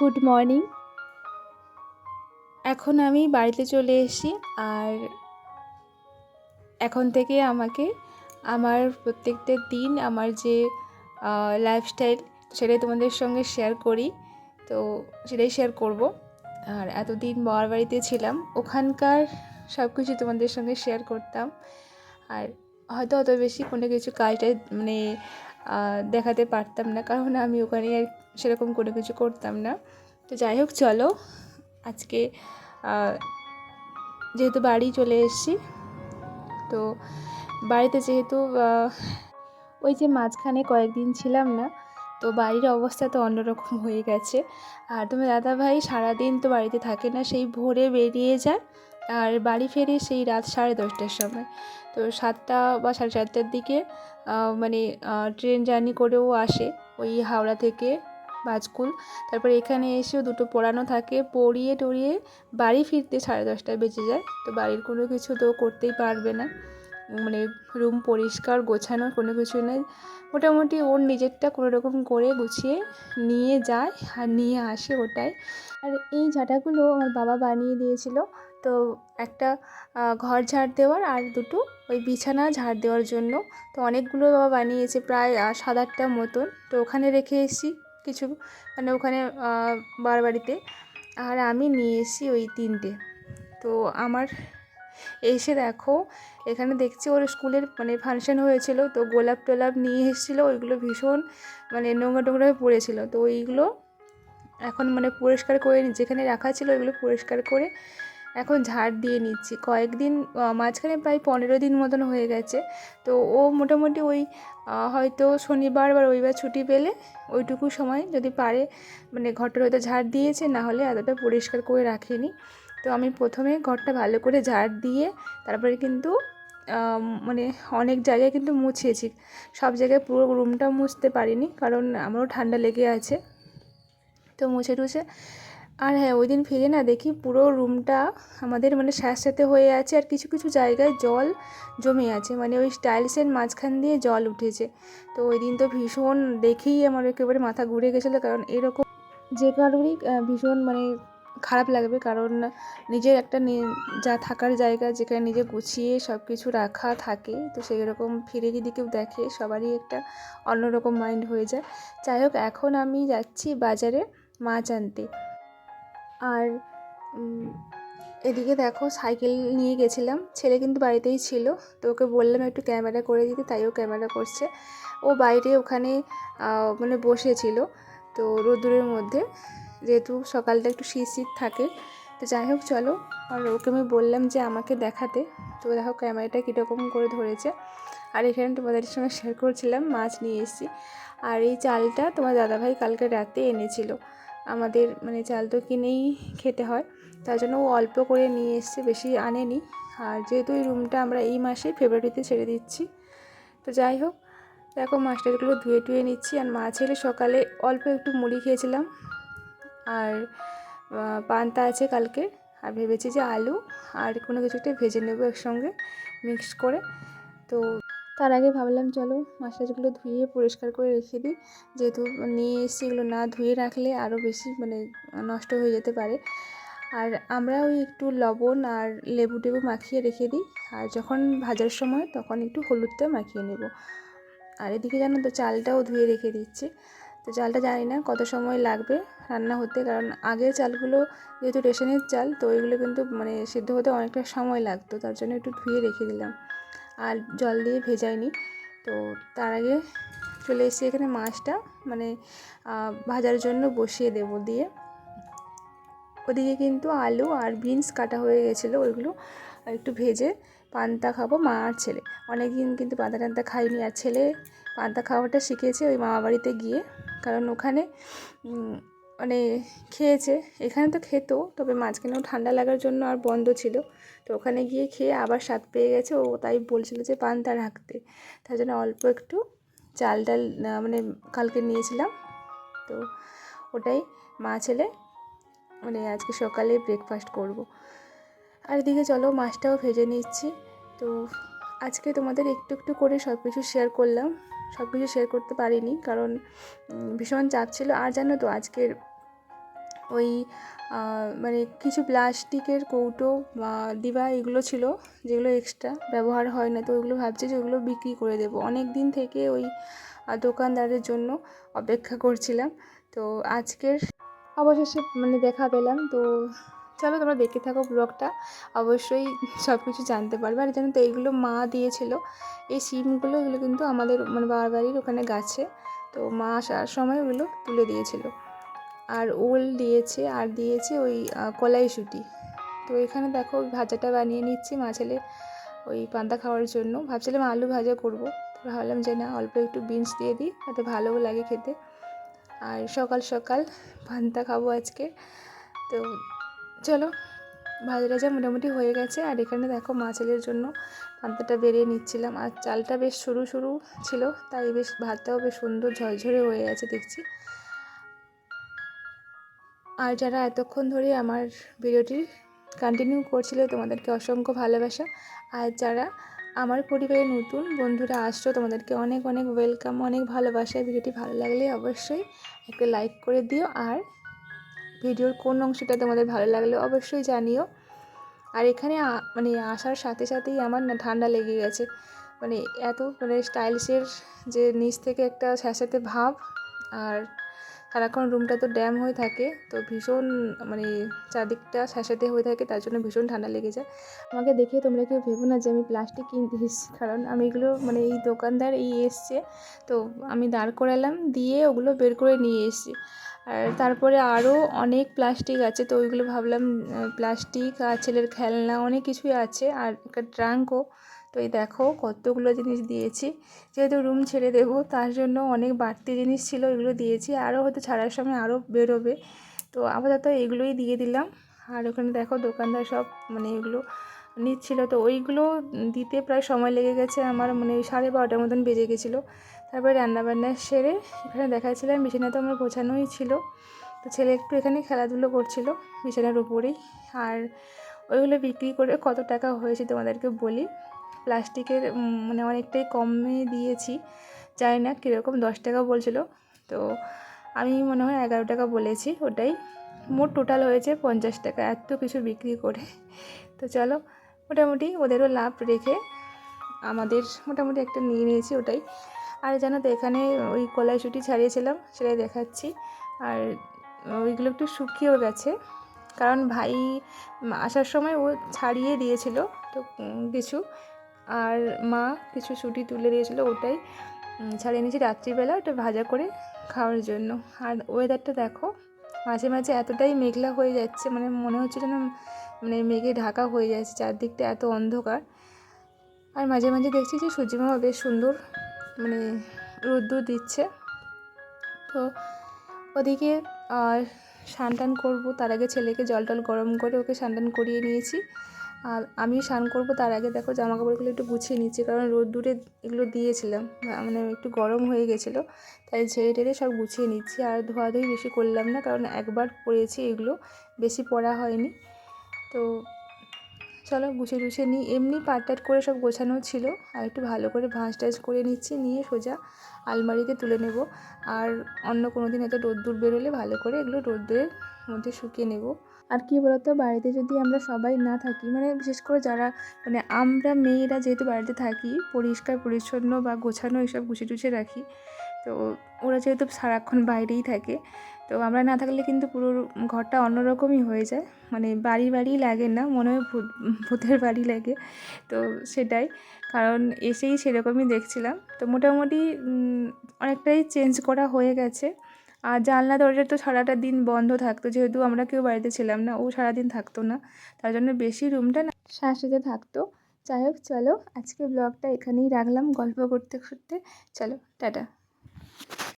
Good morning. এখন আমি বাড়িতে চলে এসেছি আর এখন থেকে আমাকে আমার প্রত্যেকটা দিন আমার যে লাইফস্টাইল সেটাই তোমাদের সঙ্গে শেয়ার করি। তো সেটাই শেয়ার করব। আর এতদিন বাবার বাড়িতে ছিলাম, ওখানকার সব কিছু তোমাদের সঙ্গে শেয়ার করতাম। আর হয়তো অত বেশি কোনো কিছু কাজটা মানে দেখাতে পারতাম না, কারণ আমি ওখানে আর সেরকম কোনো কিছু করতাম না। তো যাই হোক, চলো আজকে যেহেতু বাড়ি চলে এসেছি, তো বাড়িতে যেহেতু ওই যে মাঝখানে কয়েকদিন ছিলাম না, তো বাড়ির অবস্থা তো অন্যরকম হয়ে গেছে। আর তোমার দাদাভাই সারাদিন তো বাড়িতে থাকে না, সেই ভোরে বেরিয়ে যায়। আর বাড়ি ফেরে সেই রাত সাড়ে দশটার সময়। তো সাতটা বা সাড়ে সাতটার দিকে মানে ট্রেন জার্নি করেও আসে ওই হাওড়া থেকে বাজকুল। তারপর এখানে এসেও দুটো পড়ানো থাকে, পড়িয়ে টড়িয়ে বাড়ি ফিরতে সাড়ে দশটায় বেজে যায়। তো বাড়ির কোনো কিছু তো করতেই পারবে না। মানে রুম পরিষ্কার গোছানো কোনো কিছু নেই। মোটামুটি ওর নিজেরটা কোনো রকম করে গুছিয়ে নিয়ে যায় আর নিয়ে আসে ওটাই। আর এই ঝাঁটাগুলো আমার বাবা বানিয়ে দিয়েছিল। তো একটা ঘর ঝাড় দেওয়ার আর দুটো ওই বিছানা ঝাড় দেওয়ার জন্য। তো অনেকগুলো বাবা বানিয়েছে প্রায় সাত আটটা মতন। তো ওখানে রেখে এসেছি কিছু মানে ওখানে আহ, বার বাড়িতে। আর আমি নিয়ে এসেছি ওই তিনটে। তো আমার এসে দেখো, এখানে দেখছি ওর স্কুলের মানে ফাংশন হয়েছিল, তো গোলাপ টোলাপ নিয়ে এসেছিল, ওইগুলো ভীষণ মানে নোংরা টোংরা হয়ে পড়েছিল। তো ওইগুলো এখন মানে পরিষ্কার করে যেখানে রাখা ছিল ওইগুলো পরিষ্কার করে এখন ঝাড় দিয়ে নিচ্ছি। কয়েকদিন মাঝখানে প্রায় পনেরো দিন মতন হয়ে গেছে, তো ও মোটামুটি ওই হয়তো শনিবার বা রবিবার ছুটি পেলে ওইটুকু সময় যদি পারে মানে ঘরটা হয়তো ঝাড় দিয়েছে, না হলে এতটা পরিষ্কার করে রাখেনি। তো আমি প্রথমে ঘরটা ভালো করে ঝাড় দিয়ে তারপরে কিন্তু মানে অনেক জায়গায় কিন্তু মুছিয়েছি। সব জায়গায় পুরো রুমটা মুছতে পারিনি কারণ আমারও ঠান্ডা লেগে আছে। তো মুছে টুছে, আর হ্যাঁ ওই দিন ফিরে না দেখি পুরো রুমটা আমাদের মানে স্যাঁতস্যাঁতে হয়ে আছে আর কিছু কিছু জায়গায় জল জমে আছে। মানে ওই টাইলসের মাঝখান দিয়ে জল উঠেছে। তো ওই দিন তো ভীষণ দেখেই আমার একেবারে মাথা ঘুরে গেছিল কারণ এরকম যে কারোরই ভীষণ মানে খারাপ লাগবে কারণ নিজের একটা যা থাকার জায়গা যেখানে নিজে গুছিয়ে সব কিছু রাখা থাকে, তো সেই রকম ফিরে যদি কেউ দেখে সবারই একটা অন্যরকম মাইন্ড হয়ে যায়। যাই হোক, এখন আমি যাচ্ছি বাজারে মাছ আনতে। আর এদিকে দেখো সাইকেল নিয়ে গেছিলাম, ছেলে কিন্তু বাড়িতেই ছিল, তো ওকে বললাম একটু ক্যামেরা করে দিতে, তাই ও ক্যামেরা করছে। ও বাইরে ওখানে মানে বসেছিল, তো রোদ্দুরের মধ্যে। যেহেতু সকালটা একটু শীত শীত থাকে, তো যাই হোক চলো। আর ওকে আমি বললাম যে আমাকে দেখাতে। তো দেখো ক্যামেরাটা কীরকম করে ধরেছে। আর এখানে তোমাদের সঙ্গে শেয়ার করছিলাম, মাছ নিয়ে এসেছি। আর এই চালটা তোমার দাদাভাই কালকে রাতে এনেছিল। আমাদের মানে চাল তো কিনেই খেতে হয়, তার জন্য ও অল্প করে নিয়ে এসছে, বেশি আনেনি। আর যেহেতু এই রুমটা আমরা এই মাসে ফেব্রুয়ারিতে ছেড়ে দিচ্ছি, তো যাই হোক। দেখো মাছটাগুলো ধুয়ে টুয়ে নিচ্ছি। আর মাছ এলে সকালে অল্প একটু মুড়ি খেয়েছিলাম। আর পান্তা আছে কালকে। আর ভেবেছি যে আলু আর কোনো কিছু একটা ভেজে নেব একসঙ্গে মিক্স করে। তো তার আগে ভাবলাম, চলো মাছ টাছগুলো ধুয়ে পরিষ্কার করে রেখে দিই। যেহেতু নিয়ে এসেছি এগুলো না ধুয়ে রাখলে আরও বেশি মানে নষ্ট হয়ে যেতে পারে। আর আমরা ওই একটু লবণ আর লেবু টেবু মাখিয়ে রেখে দিই। আর যখন ভাজার সময় তখন একটু হলুদটা মাখিয়ে নেব। আর এদিকে জানো তো, চালটাও ধুয়ে রেখে দিচ্ছি। তো চালটা জানি না কত সময় লাগবে রান্না হতে, কারণ আগের চালগুলো যেহেতু রেশনের চাল, তো ওইগুলো কিন্তু মানে সিদ্ধ হতে অনেকটা সময় লাগতো, তার জন্য একটু ধুয়ে রেখে দিলাম। আর জল দিয়ে ভেজাইনি তো তার আগে চলে এসেছি এখানে মাছটা মানে ভাজার জন্য বসিয়ে দেবো দিয়ে। ওদিকে কিন্তু আলু আর বিনস কাটা হয়ে গেছিল, ওইগুলো একটু ভেজে পান্তা খাব মা আর ছেলে। অনেক দিন কিন্তু পান্তা টান্তা খাইনি আর ছেলে পান্তা খাওয়াটা শিখেছে ওই মামা বাড়িতে গিয়ে। কারণ ওখানে মানে খেয়েছে, এখানে তো খেতো, তবে মাঝখানেও ঠান্ডা লাগার জন্য আর বন্ধ ছিল। তো ওখানে গিয়ে খেয়ে আবার স্বাদ পেয়ে গেছে, ও তাই বলছিল যে পান্তা রাখতে। তার জন্য অল্প একটু চাল ডাল মানে কালকে নিয়েছিলাম। তো ওটাই মা ছেলে মানে আজকে সকালে ব্রেকফাস্ট করব। আর এদিকে চলো মাছটাও ভেজে নিচ্ছি। তো আজকে তোমাদের একটু একটু করে সব কিছু শেয়ার করলাম। সব কিছু শেয়ার করতে পারিনি কারণ ভীষণ চাপ ছিল। আর জানো তো আজকের ওই মানে কিছু প্লাস্টিকের কৌটো বা ডিবা এগুলো ছিল, যেগুলো এক্সট্রা ব্যবহার হয় না। তো ওইগুলো ভাবছি যে ওগুলো বিক্রি করে দেবো। অনেক দিন থেকে ওই দোকানদারের জন্য অপেক্ষা করছিলাম। তো আজকের অবশেষে মানে দেখা পেলাম। তো চলো তোমরা দেখতে থাকো ব্লগটা। অবশ্যই সব কিছু জানতে পারবে। আর জানো তো, এইগুলো মা দিয়েছিল। এই সিমগুলো, এগুলো কিন্তু আমাদের মানে বাবার বাড়ির ওখানে গাছে। তো মা আসার সময় ওগুলো তুলে দিয়েছিল। আর ওল দিয়েছে, আর দিয়েছে ওই কলাইশুঁটি তো এখানে দেখো, ওই ভাজাটা বানিয়ে নিচ্ছি মা ছেলে ওই পান্তা খাওয়ার জন্য। ভাবছিলাম আলু ভাজা করব। ভাবলাম যে না, অল্প একটু বিনস দিয়ে দিই তাতে ভালোও লাগে খেতে। আর সকাল সকাল পান্তা খাব আজকে। তো চলো ভাজা টাজা মোটামুটি হয়ে গেছে। আর এখানে দেখো মা ছেলের জন্য পান্তাটা বেরিয়ে নিচ্ছিলাম। আর চালটা বেশ সরু সরু ছিল, তাই বেশ ভাতটাও বেশ সুন্দর ঝরঝরে হয়ে গেছে দেখছি। আর যারা এতক্ষণ ধরে আমার ভিডিওটি কন্টিনিউ করছিল, তোমাদেরকে অসংখ্য ভালোবাসা। আর যারা আমার পরিবারে নতুন বন্ধুরা আসছো, তোমাদেরকে অনেক অনেক ওয়েলকাম অনেক ভালোবাসা। ভিডিওটি ভালো লাগলে অবশ্যই একটা লাইক করে দিও। আর ভিডিওর কোন অংশটা তোমাদের ভালো লাগলে অবশ্যই জানিও। আর এখানে মানে আসার সাথে সাথেই আমার না ঠান্ডা লেগে গেছে। মানে এত মানে স্টাইলিশের যে নিচ থেকে একটা স্যাঁতস্যাঁতে ভাব, আর সারাক্ষণ রুমটা তো ড্যাম হয়ে থাকে, তো ভীষণ মানে চারদিকটা স্যাঁতস্যাঁতে হয়ে থাকে, তার জন্য ভীষণ ঠান্ডা লেগে যায়। আমাকে দেখে তোমরা কেউ ভেবো না যে আমি প্লাস্টিক কিনতে এসেছি কারণ আমি এগুলো মানে এই দোকানদার এই এসছে, তো আমি দাঁড় করালাম, দিয়ে ওগুলো বের করে নিয়ে এসেছি। আর তারপরে আরও অনেক প্লাস্টিক আছে, তো ওইগুলো ভাবলাম প্লাস্টিক আর ছেলের খেলনা অনেক কিছুই আছে আর একটা ট্রাঙ্কও তো এই দেখো কতগুলো জিনিস দিয়েছি, যেহেতু রুম ছেড়ে দেবো, তার জন্য অনেক বাড়তি জিনিস ছিল এগুলো দিয়েছি। আরও হয়তো ছাড়ার সময় আরও বেরোবে। তো আপাতত এগুলোই দিয়ে দিলাম। আর ওখানে দেখো দোকানদার সব মানে এগুলো নিচ্ছিল। তো ওইগুলো দিতে প্রায় সময় লেগে গেছে, আমার মানে সাড়ে বারোটার মতন বেজে গেছিল। তারপরে রান্নাবান্না সেরে এখানে দেখাচ্ছিলাম, বিছানা তো আমার গোছানোই ছিল। তো ছেলে একটু এখানে খেলাধুলো করছিল বিছানার উপরেই। আর ওইগুলো বিক্রি করে কত টাকা হয়েছে তোমাদেরকে বলি? প্লাস্টিকের মানে অনেকটাই কমে দিয়েছি। জানি না কীরকম, দশ টাকা বলছিল। তো আমি মনে হয় এগারো টাকা বলেছি ওটাই। মোট টোটাল হয়েছে পঞ্চাশ টাকা, এত কিছু বিক্রি করে। তো চলো, মোটামুটি ওদেরও লাভ রেখে আমাদের মোটামুটি একটা নিয়ে নিয়েছি ওটাই। আর জানো তো, এখানে ওই কলাইশুঁটি ছাড়িয়েছিলাম, সেটাই দেখাচ্ছি। আর ওইগুলো একটু শুকিয়েও গেছে। কারণ ভাই আসার সময় ও ছাড়িয়ে দিয়েছিল তো কিছু। আর মা কিছু ছুটি তুলে দিয়েছিল, ওটাই ছাড়িয়ে নিয়েছি রাত্রিবেলা ওটা ভাজা করে খাওয়ার জন্য। আর ওয়েদারটা দেখো, মাঝে মাঝে এতটাই মেঘলা হয়ে যাচ্ছে মানে মনে হচ্ছে যেন মানে মেঘে ঢাকা হয়ে যাচ্ছে, চারদিকটা এত অন্ধকার। আর মাঝে মাঝে দেখছি যে সূর্যিমামা বেশ সুন্দর মানে রোদ্দুর দিচ্ছে। তো ওদিকে আর স্নান টান করব, তার আগে ছেলেকে জল টল গরম করে ওকে স্নান টান করিয়ে নিয়েছি। আর আমি স্নান করব, তার আগে দেখো জামা কাপড়গুলো একটু গুছিয়ে নিচ্ছি, কারণ রোদ্দুরে এগুলো দিয়েছিলাম মানে একটু গরম হয়ে গেছিল, তাই ঝেড়ে টেড়ে সব গুছিয়ে নিচ্ছি। আর ধোয়াধুয়ি বেশি করলাম না, কারণ একবার পরেছি এগুলো, বেশি পরা হয়নি। তো চলো গুছিয়ে গুছিয়ে নিই। এমনি পাট টাট করে সব গোছানো ছিল। আর একটু ভালো করে ভাঁজ টাজ করে নিচ্ছি, নিয়ে সোজা আলমারিতে তুলে নেব। আর অন্য কোনো দিন হয়তো রোদ্দুর বেরোলে ভালো করে এগুলো রোদ্দুরের মধ্যে শুকিয়ে নেব। আর কি বলতো, বাড়িতে যদি আমরা সবাই না থাকি মানে বিশেষ করে যারা মানে আমরা মেয়েরা যেহেতু বাড়িতে থাকি, পরিষ্কার, পরিচ্ছন্ন বা গোছানো এসব গুছিয়ে টুছিয়ে রাখি, তো ওরা যেহেতু সারাক্ষণ বাইরেই থাকে তো আমরা না থাকলে কিন্তু পুরো ঘরটা অন্যরকমই হয়ে যায়। মানে বাড়ি বাড়ি লাগে না, মনে হয় ভূত, ভূতের বাড়ি লাগে। তো সেটাই, কারণ এসেই সেরকমই দেখছিলাম। তো মোটামুটি অনেকটাই চেঞ্জ করা হয়ে গেছে। আর জানলা দরজা তো সারাটা দিন বন্ধ থাকতো, যেহেতু আমরা কেউ বাড়িতে ছিলাম না, ও সারাদিন থাকতো না। তার জন্য বেশি রুমটা না শাঁসিতে থাকতো। যাই হোক, চলো, আজকে ব্লগটা এখানেই রাখলাম। গল্প করতে করতে, চলো, টাটা।